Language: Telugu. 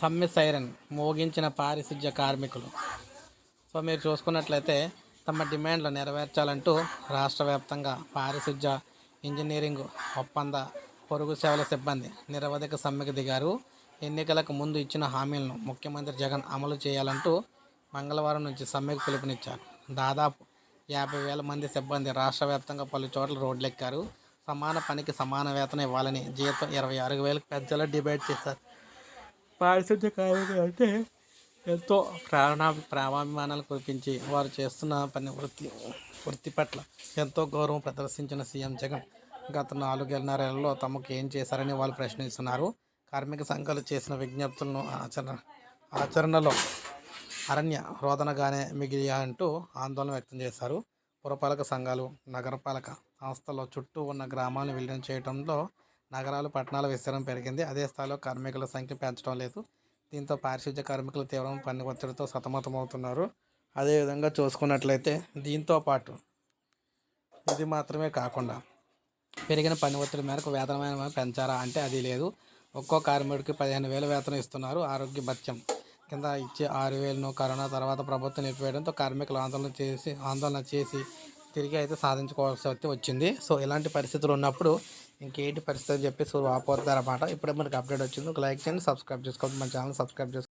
సమ్మె సైరన్ మోగించిన పారిశుధ్య కార్మికులు. సో మీరు చూసుకున్నట్లయితే తమ డిమాండ్లు నెరవేర్చాలంటూ రాష్ట్ర వ్యాప్తంగా పారిశుధ్య ఇంజనీరింగ్ ఒప్పంద పొరుగు సేవల సిబ్బంది నిరవధిక సమ్మెకు దిగారు. ఎన్నికలకు ముందు ఇచ్చిన హామీలను ముఖ్యమంత్రి జగన్ అమలు చేయాలంటూ మంగళవారం నుంచి సమ్మెకు పిలుపునిచ్చారు. దాదాపు యాభై వేల మంది సిబ్బంది రాష్ట్ర వ్యాప్తంగా పలు చోట్ల రోడ్లెక్కారు. సమాన పనికి సమాన వేతనం ఇవ్వాలని జీతం ఇరవై ఆరు వేలకు పెంచాలని డిబేట్ చేశారు. పారిశుద్ధ్య కార్మికులు అంటే ఎంతో ప్రాణ ప్రేమాభిమానాలు కురిపించి వారు చేస్తున్న పని వృత్తి వృత్తి పట్ల ఎంతో గౌరవం ప్రదర్శించిన సీఎం జగన్ గత నాలుగేళ్ళన్నరేళ్ళలో తమకు ఏం చేశారని వాళ్ళు ప్రశ్నిస్తున్నారు. కార్మిక సంఘాలు చేసిన విజ్ఞప్తులను ఆచరణ ఆచరణలో అరణ్య రోదనగానే మిగిలియాయంటూ ఆందోళన వ్యక్తం చేశారు. పురపాలక సంఘాలు నగరపాలక సంస్థల్లో చుట్టూ ఉన్న గ్రామాలను విలీనం చేయడంలో నగరాలు పట్టణాల విస్తీర్ణం పెరిగింది. అదే స్థాయిలో కార్మికుల సంఖ్య పెంచడం లేదు. దీంతో పారిశుద్ధ్య కార్మికులు తీవ్రమైన పని ఒత్తిడితో సతమతమవుతున్నారు అదేవిధంగా చూసుకున్నట్లయితే దీంతో పాటు ఇది మాత్రమే కాకుండా పెరిగిన పని ఒత్తిడి మేరకు వేతనమైన పెంచారా అంటే అది లేదు. ఒక్కో కార్మికుడికి పదిహేను వేలు వేతనం ఇస్తున్నారు. ఆరోగ్య భత్యం కింద ఇచ్చే ఆరు వేలను కరోనా తర్వాత ప్రభుత్వం నిలిపివేయడంతో కార్మికులు ఆందోళన చేసి ఆందోళన చేసి తిరిగి అయితే సాధించుకోవాల్సి వచ్చింది. సో ఇలాంటి పరిస్థితులు ఉన్నప్పుడు ఇంకేంటి పరిస్థితి అని చెప్పి సో వాపోతారన్నమాట ఇప్పుడే మనకి అప్డేట్ వచ్చింది. ఒక లైక్ చేయండి సబ్స్క్రైబ్ చేసుకోండి. మన ఛానల్ సబ్స్క్రైబ్ చేసుకోండి